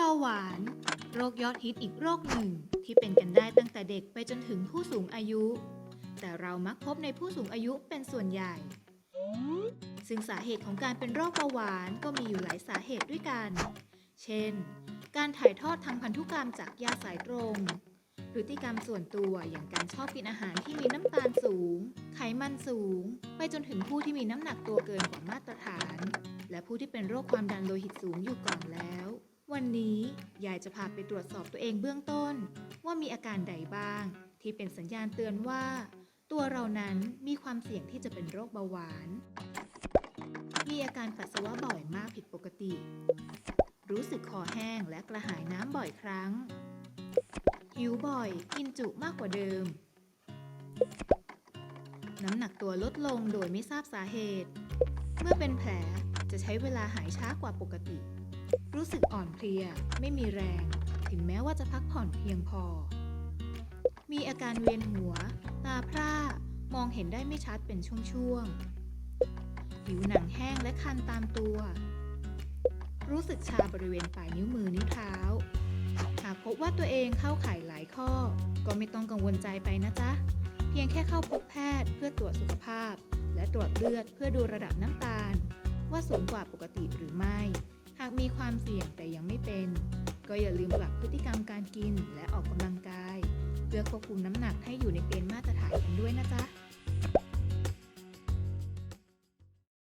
เบาหวาน โรคยอดฮิตอีกโรคหนึ่ง ที่เป็นกันได้ตั้งแต่เด็กไปจนถึงผู้สูงอายุ แต่เรามักพบในผู้สูงอายุเป็นส่วนใหญ่ ซึ่งสาเหตุของการเป็นโรคเบาหวานก็มีอยู่หลายสาเหตุด้วยกัน เช่น การถ่ายทอดทางพันธุกรรมจากญาสายตรงพฤติกรรมส่วนตัวอย่างการชอบกินอาหารที่มีน้ำตาลสูง ไขมันสูง ไปจนถึงผู้ที่มีน้ำหนักตัวเกินกว่ามาตรฐาน และผู้ที่เป็นโรคความดันโลหิตสูงอยู่ก่อนแล้ว วันนี้ยายจะพาไปตรวจสอบตัวเองเบื้องต้น ว่ามีอาการใดบ้าง ที่เป็นสัญญาณเตือนว่า ตัวเรานั้นมีความเสี่ยงที่จะเป็นโรคเบาหวาน มีอาการปัสสาวะบ่อยมากผิดปกติ รู้สึกคอแห้งและกระหายน้ำบ่อยครั้ง หิวบ่อย กินจุมากกว่าเดิม น้ำหนักตัวลดลงโดยไม่ทราบสาเหตุ เมื่อเป็นแผลจะใช้เวลาหายช้ากว่าปกติ รู้สึกอ่อนเพลีย ไม่มีแรง ถึงแม้ว่าจะพักผ่อนเพียงพอ มีอาการเวียนหัว ตาพร่า มองเห็นได้ไม่ชัดเป็นช่วงๆ ผิวหนังแห้งและคันตามตัว รู้สึกชาบริเวณปลายนิ้วมือนิ้วเท้า หากพบว่าตัวเองเข้าข่ายหลายข้อ ก็ไม่ต้องกังวลใจไปนะจ๊ะ พียงแค่เข้าพบแพทย์เพื่อตรวจสุขภาพ และตรวจเลือดเพื่อดูระดับน้ำตาล ว่าสูงกว่าปกติหรือไม่ หากมีความเสี่ยงแต่ยังไม่เป็น ก็อย่าลืมปรับพฤติกรรมการกินและออกกำลังกาย เพื่อควบคุมน้ำหนักให้อยู่ในเกณฑ์มาตรฐานกันด้วยนะจ๊ะ